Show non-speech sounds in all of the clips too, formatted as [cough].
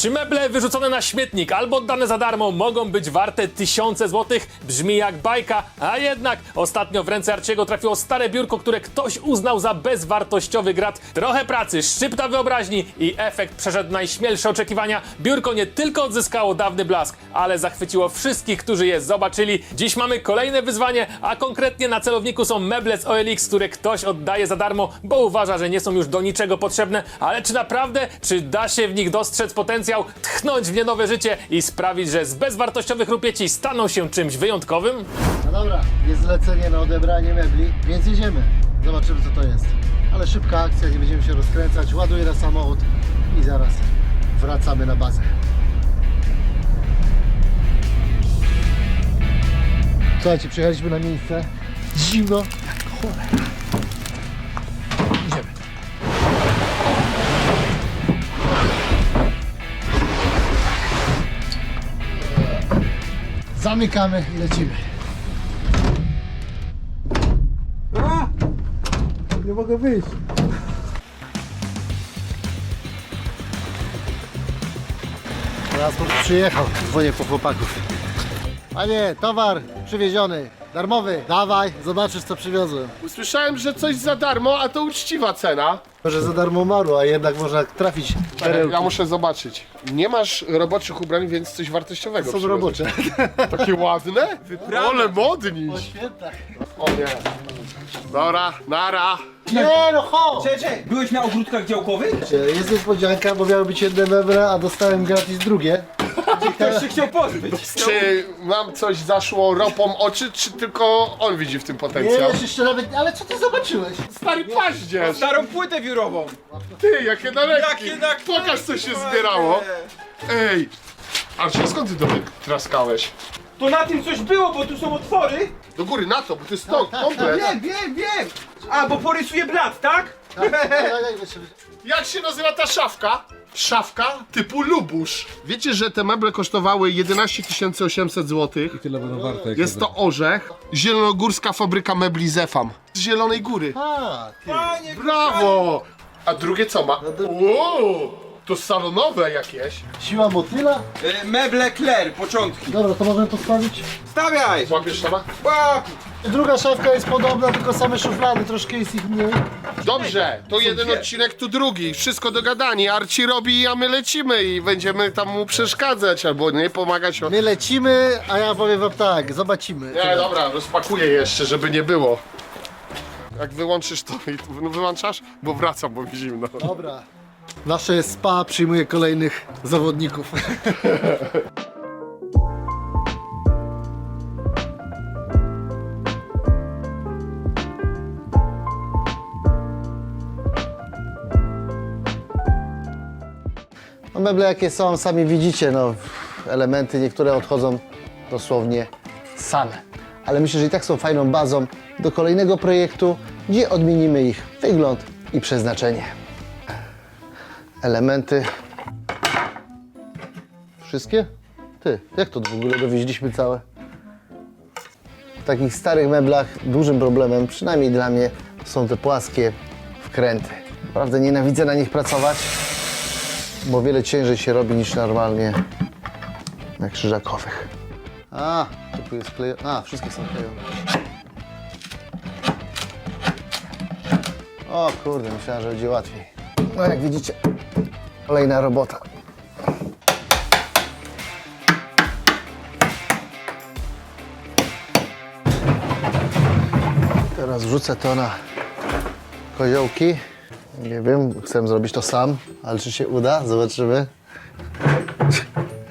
Czy meble wyrzucone na śmietnik albo oddane za darmo mogą być warte tysiące złotych? Brzmi jak bajka, a jednak ostatnio w ręce Arciego trafiło stare biurko, które ktoś uznał za bezwartościowy grat. Trochę pracy, szczypta wyobraźni i efekt przeszedł najśmielsze oczekiwania. Biurko nie tylko odzyskało dawny blask, ale zachwyciło wszystkich, którzy je zobaczyli. Dziś mamy kolejne wyzwanie, a konkretnie na celowniku są meble z OLX, które ktoś oddaje za darmo, bo uważa, że nie są już do niczego potrzebne. Ale czy naprawdę, czy da się w nich dostrzec potencjał, tchnąć w nie nowe życie i sprawić, że z bezwartościowych rupieci staną się czymś wyjątkowym? No dobra, jest zlecenie na odebranie mebli, więc jedziemy. Zobaczymy co to jest. Ale szybka akcja, nie będziemy się rozkręcać. Ładuję na samochód i zaraz wracamy na bazę. Słuchajcie, przyjechaliśmy na miejsce. Zimno. Jak cholera. Zamykamy i lecimy. Nie mogę wyjść. Transport przyjechał, dzwonię po chłopaków. Panie, towar przywieziony, darmowy. Dawaj, zobaczysz co przywiozłem. Usłyszałem, że coś za darmo, a to uczciwa cena. Może za darmo umarło, a jednak można trafić perełki. Ja muszę zobaczyć. Nie masz roboczych ubrań, więc coś wartościowego Są przywiozłeś. robocze. [laughs] Takie ładne? Ole modniś. świętach. O nie. Dobra, nara. Nie no, ho! Cześć, byłeś na ogródkach działkowych? Jest niespodzianka, bo miały być jedne meble, a dostałem gratis drugie. Ktoś się chciał pozbyć. Czy mam coś zaszło ropą oczy, czy tylko on widzi w tym Nie, potencjał? jeszcze nawet, ale co ty zobaczyłeś? Stary paździerz! Starą płytę wiórową. Ty, jakie nalepki! Jakie Pokaż co się zbierało! Ej! Arcie, skąd ty to wytraskałeś? To na tym coś było, bo tu są otwory. Do góry, na to, bo to jest to, komplet. Wiem, wiem, wiem. A, bo porysuje blat, tak? Daj, daj, daj, jeszcze. Jak się nazywa ta szafka? Szafka typu lubusz. Wiecie, że te meble kosztowały 11 800 zł? Tyle będą warte. jak Jest to orzech. Zielonogórska fabryka mebli Zefam. Z Zielonej Góry. A, ty. Panie, Brawo! A drugie co ma? Uuu, to salonowe jakieś. Siła motyla? Y, Meble Claire, początki. Dobra, to możemy postawić. Stawiaj. Łapiesz sama? Łap. Druga szafka jest podobna, tylko same szuflady, troszkę jest ich mniej. Dobrze, to jeden dwie. odcinek, tu drugi. Wszystko dogadani. Arci robi, a my lecimy i będziemy tam mu przeszkadzać albo nie pomagać. My lecimy, a ja powiem wam tak, zobaczymy. Nie, dobra, rozpakuję jeszcze, żeby nie było. Jak wyłączysz to i no, wyłączasz? Bo wracam, bo mi zimno. Dobra. Nasze spa przyjmuje kolejnych zawodników. [laughs] meble jakie są, sami widzicie, no elementy niektóre odchodzą dosłownie same. Ale myślę, że i tak są fajną bazą do kolejnego projektu, gdzie odmienimy ich wygląd i przeznaczenie elementy. Wszystkie? Ty, jak to w ogóle dowieźliśmy całe? W takich starych meblach dużym problemem, przynajmniej dla mnie, są te płaskie wkręty. Naprawdę nienawidzę na nich pracować, bo wiele ciężej się robi niż normalnie na krzyżakowych. A, tu jest klejone. A, wszystkie są klejone. O kurde, myślałem, że będzie łatwiej. No jak widzicie, kolejna robota. Teraz wrzucę to na koziołki. Nie wiem, chcę zrobić to sam, ale czy się uda? Zobaczymy.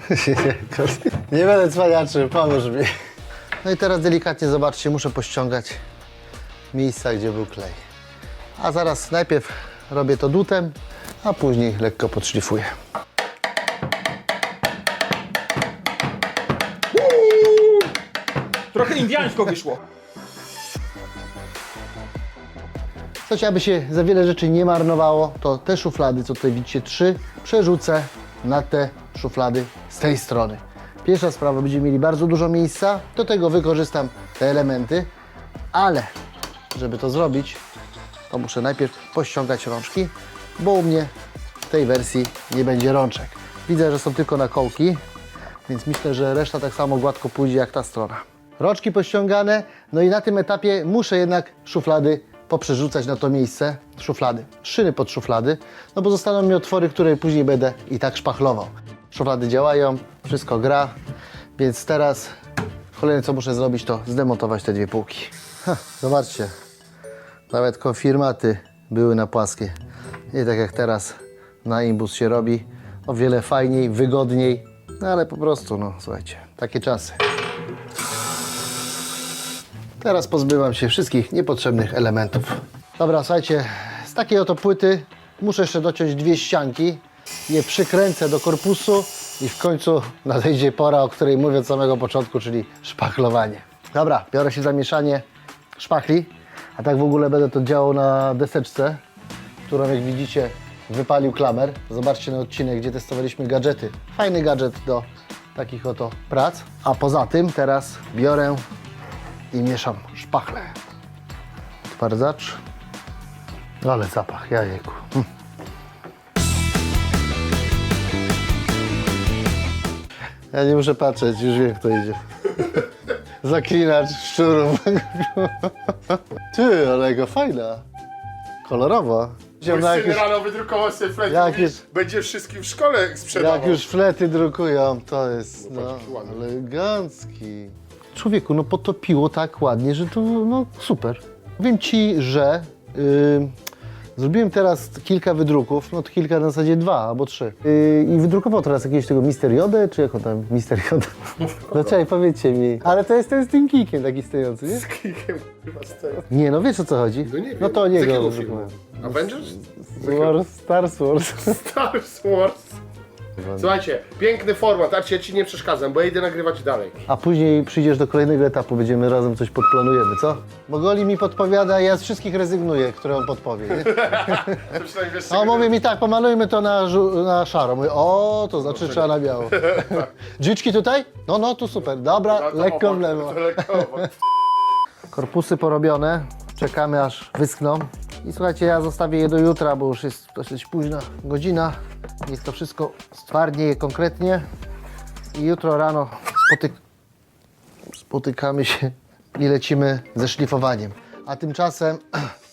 [laughs] Nie będę cwaniaczy, pomóż mi. No i teraz delikatnie zobaczcie, muszę pościągać miejsca, gdzie był klej. A zaraz najpierw robię to dutem, a później lekko podszlifuję. Trochę indiańsko wyszło. Słuchajcie, aby się za wiele rzeczy nie marnowało, to te szuflady, co tutaj widzicie, trzy, przerzucę na te szuflady z tej strony. Pierwsza sprawa, będziemy mieli bardzo dużo miejsca, do tego wykorzystam te elementy, ale żeby to zrobić, to muszę najpierw pościągać rączki, bo u mnie w tej wersji nie będzie rączek. Widzę, że są tylko nakołki, więc myślę, że reszta tak samo gładko pójdzie jak ta strona. Roczki pościągane, no i na tym etapie muszę jednak szuflady poprzerzucać na to miejsce. Szuflady, szyny pod szuflady, no bo zostaną mi otwory, które później będę i tak szpachlował. Szuflady działają, wszystko gra, więc teraz kolejne co muszę zrobić to zdemontować te dwie półki. Ha, zobaczcie, nawet konfirmaty były na płaskie. Nie tak jak teraz na imbus się robi. O wiele fajniej, wygodniej. No ale po prostu, no słuchajcie, takie czasy. Teraz pozbywam się wszystkich niepotrzebnych elementów. Dobra, słuchajcie, z takiej oto płyty muszę jeszcze dociąć dwie ścianki. Je przykręcę do korpusu i w końcu nadejdzie pora, o której mówię od samego początku, czyli szpachlowanie. Dobra, biorę się za mieszanie szpachli, a tak w ogóle będę to działał na deseczce, którą jak widzicie wypalił klamer. Zobaczcie na odcinek, gdzie testowaliśmy gadżety. Fajny gadżet do takich oto prac. A poza tym teraz biorę i mieszam szpachlę. Odparzacz. Ale zapach, jajku. Hm. Ja nie muszę patrzeć, już wiem kto idzie. Zaklinacz szczurów. Ty, ale jaka fajna. Kolorowa. Mój syn jakieś, rano wydrukował sobie flety, Jak mówi, jest- będzie wszystkim w szkole sprzedawał. jak już flety drukują, to jest No no, patrz, jaki ładny. elegancki. Człowieku, no potopiło tak ładnie, że to no super. Powiem Ci, że y, zrobiłem teraz kilka wydruków, no to kilka na zasadzie dwa albo trzy. Y, I wydrukował teraz jakiegoś tego Mister Jodę, czy jak on tam, Mister Jodę? [laughs] No czekaj, powiedzcie mi. Ale to jest ten z tym kikiem taki stojący, nie? Kikiem, chyba z tego. Nie, no wiesz o co chodzi? No nie wiem. No to Z nie jakiego go. filmu? Avengers? Wars, Star Wars. [laughs] Star Wars. Słuchajcie, piękny format, Arci, ja ci nie przeszkadzam, bo ja idę nagrywać dalej. A później przyjdziesz do kolejnego etapu, będziemy razem coś podplanujemy, co? Bo Goli mi podpowiada, ja z wszystkich rezygnuję, które on podpowie, nie? [laughs] To przynajmniej wiesz, A on czego- mówi mi tak, pomalujmy to na, żu- na szaro. Mówię, o, to znaczy trzeba na biało. [laughs] Drzwiczki tutaj? No, no, tu super. Dobra, to lekko w lewo. to Lekko obok. Korpusy porobione, czekamy aż wyschną. I słuchajcie, ja zostawię je do jutra, bo już jest dosyć późna godzina. Niech to wszystko stwardnieje konkretnie. I jutro rano spotyk spotykamy się i lecimy ze szlifowaniem. A tymczasem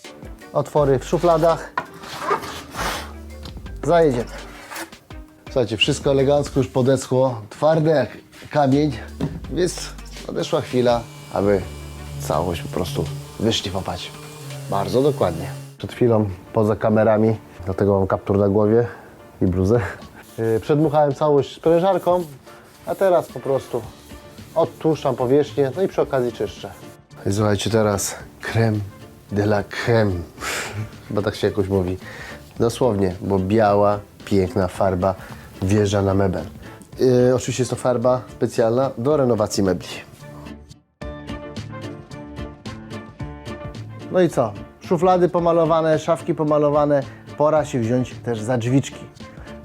[clears throat] otwory w szufladach. Zajedziemy. Słuchajcie, wszystko elegancko już podeschło, twarde jak kamień, więc nadeszła chwila, aby całość po prostu wyszlifować. Bardzo dokładnie. Przed chwilą poza kamerami, dlatego mam kaptur na głowie i bluzę. Yy, Przedmuchałem całość sprężarką, a teraz po prostu odtłuszczam powierzchnię, no i przy okazji czyszczę. I słuchajcie teraz creme de la creme, [laughs] bo tak się jakoś mówi. Dosłownie, bo biała, piękna farba wjeżdża na mebel. Yy, oczywiście jest to farba specjalna do renowacji mebli. No i co? Szuflady pomalowane, szafki pomalowane. Pora się wziąć też za drzwiczki.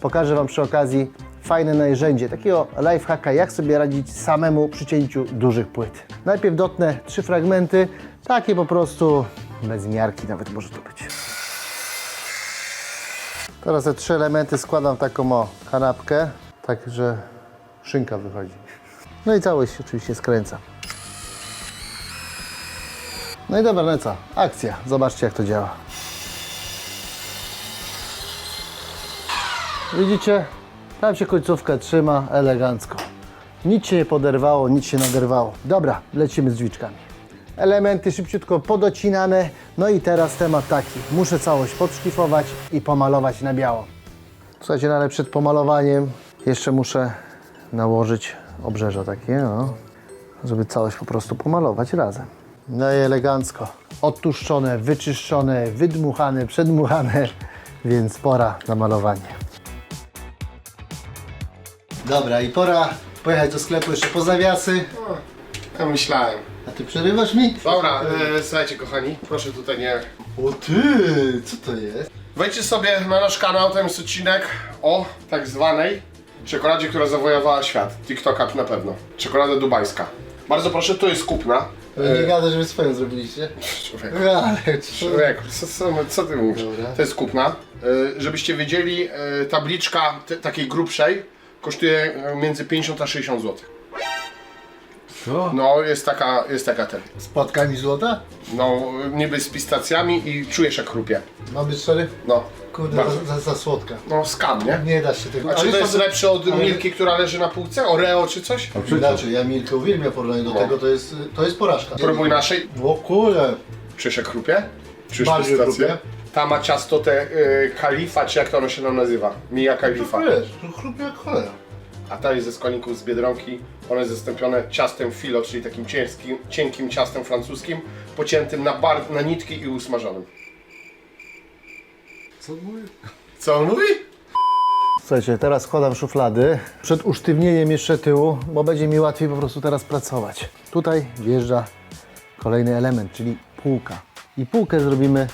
Pokażę Wam przy okazji fajne narzędzie, takiego lifehacka, jak sobie radzić samemu przy cięciu dużych płyt. Najpierw dotnę trzy fragmenty, takie po prostu bez miarki nawet może to być. Teraz te trzy elementy składam taką o kanapkę, tak że szynka wychodzi. No i całość oczywiście skręcam. No i dobra, no i co? Akcja. Zobaczcie, jak to działa. Widzicie? Tam się końcówka trzyma elegancko. Nic się nie poderwało, nic się naderwało. Dobra, lecimy z drzwiczkami. Elementy szybciutko podocinane. No i teraz temat taki. Muszę całość podszlifować i pomalować na biało. Słuchajcie, no ale przed pomalowaniem jeszcze muszę nałożyć obrzeża takie, no żeby całość po prostu pomalować razem. No i elegancko. Odtłuszczone, wyczyszczone, wydmuchane, przedmuchane, więc pora na malowanie. Dobra, i pora pojechać do sklepu jeszcze po zawiasy. Ja myślałem. A ty przerywasz mi? Dobra, e, słuchajcie kochani, proszę tutaj nie... O ty, co to jest? Wejdźcie sobie na nasz kanał, tam jest odcinek o tak zwanej czekoladzie, która zawojowała świat. TikToka na pewno. Czekolada dubajska. Bardzo proszę, to jest kupna. Nie gada, że wy swoją zrobiliście. Człowiek. Ale Człowieku, co, co, co ty mówisz? Dobra. To jest kupna. E, żebyście wiedzieli, e, tabliczka te, takiej grubszej kosztuje e, między 50 a 60 zł. Co? No, jest taka, jest taka ten. Z płatkami złota? No, niby z pistacjami i czujesz jak chrupie. Mamy szczery? No. Kurde, Bardzo. za, za słodka. No, skam, nie? Nie da się tego. A czy to jest lepsze od ale- Milki, która leży na półce? Oreo czy coś? Inaczej, ja Milkę uwielbiam w porównaniu do No. tego, to jest, to jest porażka. Próbuj naszej. O kurde. Czujesz jak chrupie? Czujesz Bardziej pistację? chrupie. Ta ma ciasto te y, kalifa, czy jak to ono się nam nazywa? Mija kalifa. To wiesz, to chrupie jak cholera. A ta jest ze składników z Biedronki. One jest zastąpione ciastem filo, czyli takim ciężkim, cienkim ciastem francuskim, pociętym na, bar, na nitki i usmażonym. Co mówię? Co on mówi? Słuchajcie, teraz składam szuflady. Przed usztywnieniem jeszcze tyłu, bo będzie mi łatwiej po prostu teraz pracować. Tutaj wjeżdża kolejny element, czyli półka. I półkę zrobimy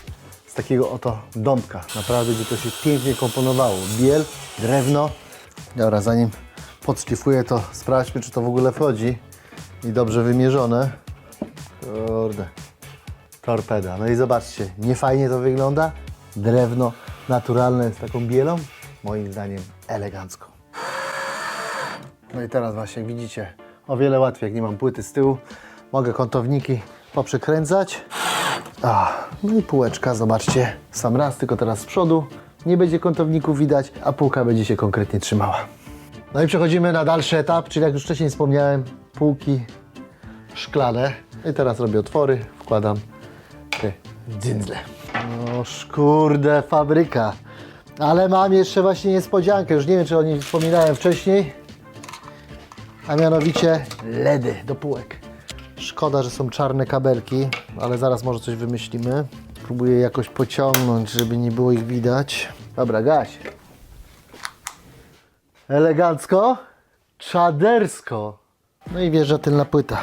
z takiego oto dąbka. Naprawdę, gdzie to się pięknie komponowało. Biel, drewno. Dobra, zanim podszlifuję to, sprawdźmy, czy to w ogóle wchodzi. I dobrze wymierzone. Kurde. Torpeda. No i zobaczcie, nie fajnie to wygląda. Drewno naturalne z taką bielą. Moim zdaniem elegancko. No i teraz właśnie widzicie, o wiele łatwiej, jak nie mam płyty z tyłu. Mogę kątowniki poprzekręcać. A, no i półeczka, zobaczcie, sam raz, tylko teraz z przodu. Nie będzie kątowników widać, a półka będzie się konkretnie trzymała. No i przechodzimy na dalszy etap, czyli jak już wcześniej wspomniałem, półki szklane. I teraz robię otwory, wkładam te dzyndzle. No kurde, fabryka. Ale mam jeszcze właśnie niespodziankę, już nie wiem czy o niej wspominałem wcześniej. A mianowicie LEDy do półek. Szkoda, że są czarne kabelki, ale zaraz może coś wymyślimy. Próbuję jakoś pociągnąć, żeby nie było ich widać. Dobra, gaś. Elegancko, czadersko. No i wjeżdża tylna płyta.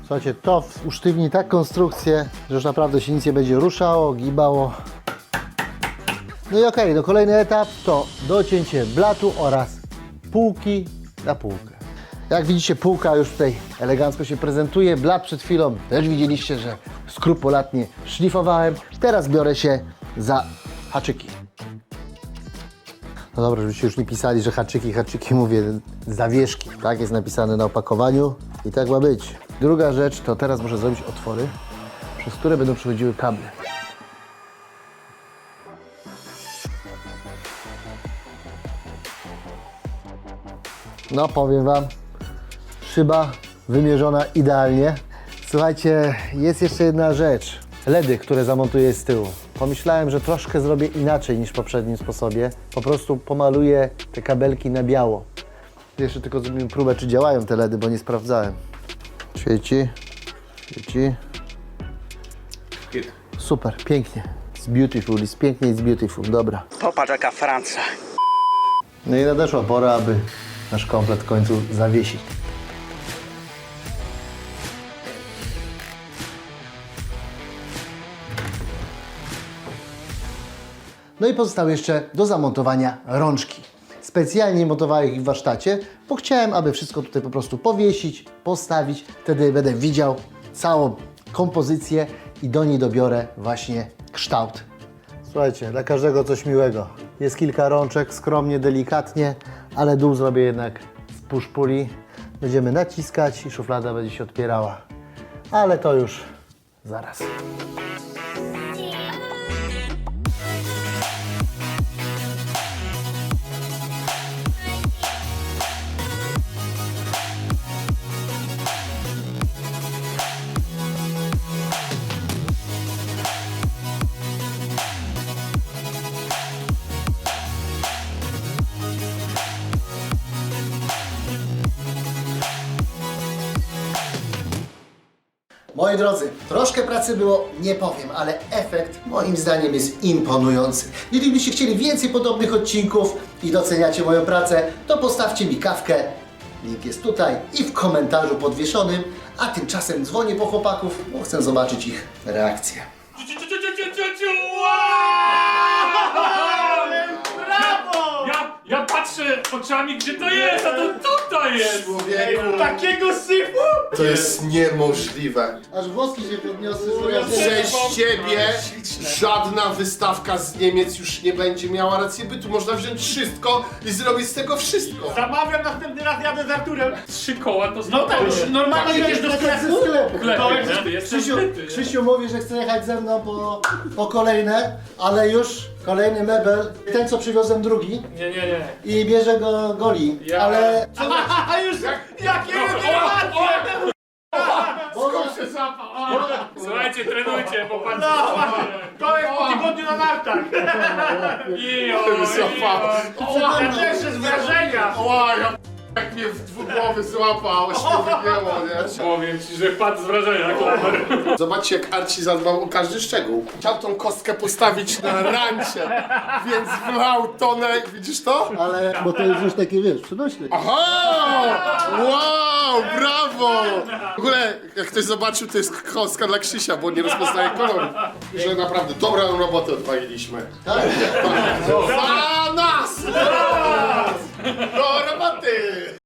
Słuchajcie, to usztywni tak konstrukcję, że już naprawdę się nic nie będzie ruszało, gibało. No i okej, no kolejny etap to docięcie blatu oraz półki na półkę. Jak widzicie, półka już tutaj elegancko się prezentuje. Blat przed chwilą też widzieliście, że skrupulatnie szlifowałem. Teraz biorę się za haczyki. No dobra, żebyście już nie pisali, że haczyki, haczyki, mówię zawieszki. Tak jest napisane na opakowaniu i tak ma być. Druga rzecz to teraz muszę zrobić otwory, przez które będą przechodziły kable. No powiem Wam, szyba wymierzona idealnie. Słuchajcie, jest jeszcze jedna rzecz. LEDy, które zamontuję z tyłu. Pomyślałem, że troszkę zrobię inaczej niż w poprzednim sposobie. Po prostu pomaluję te kabelki na biało. Jeszcze tylko zrobimy próbę, czy działają te LEDy, bo nie sprawdzałem. Świeci, świeci. Super, pięknie. It's beautiful, jest pięknie, it's beautiful. Dobra. Popatrz jaka Francja. No i nadeszła pora, aby nasz komplet w końcu zawiesić. No i pozostały jeszcze do zamontowania rączki. Specjalnie montowałem ich w warsztacie, bo chciałem, aby wszystko tutaj po prostu powiesić, postawić. Wtedy będę widział całą kompozycję i do niej dobiorę właśnie kształt. Słuchajcie, dla każdego coś miłego. Jest kilka rączek, skromnie, delikatnie, ale dół zrobię jednak z puszpuli. Będziemy naciskać i szuflada będzie się otwierała. Ale to już zaraz. Moi drodzy, troszkę pracy było, nie powiem, ale efekt moim zdaniem jest imponujący. Jeżeli byście chcieli więcej podobnych odcinków i doceniacie moją pracę, to postawcie mi kawkę. Link jest tutaj i w komentarzu podwieszonym, a tymczasem dzwonię po chłopaków, bo chcę zobaczyć ich reakcję. Ja, ja patrzę oczami, gdzie to jest, a to tutaj jest! Człowieku, Takiego syfu! to jest niemożliwe. Aż włoski się podniosły Przez ciebie żadna wystawka z Niemiec już nie będzie miała racji bytu. Można wziąć wszystko i zrobić z tego wszystko. Zamawiam następny raz, jadę z Arturem. Trzy koła to No tak, już normalnie idziesz do sklepu. sklepu. Krzysiu, Krzysiu, Krzysiu mówi, że chce jechać ze mną po, po kolejne, ale już kolejny mebel, ten co przywiozłem drugi Nie, nie, nie. i bierze go Goli, Ja- ale... A już, jakie rewelacje! Skąd się zapał? Słuchajcie, trenujcie, bo pan... To jest po tygodniu na nartach. Ijo, Zapał. Ja też z wrażenia. Ła, ja jak mnie w dwugłowy złapał, aż mnie wygięło, nie? Powiem ci, że padł z wrażenia, klamer. Zobaczcie, jak Arci zadbał o każdy szczegół. Chciał tą kostkę postawić na rancie, więc wlał tonę, widzisz to? Ale, bo to jest już takie, wiesz, przenośne. Aha! Wow, brawo! W ogóle, jak ktoś zobaczył, to jest kostka dla Krzysia, bo nie rozpoznaje koloru. Że naprawdę dobrą robotę odwaliliśmy. Tak? Za nas!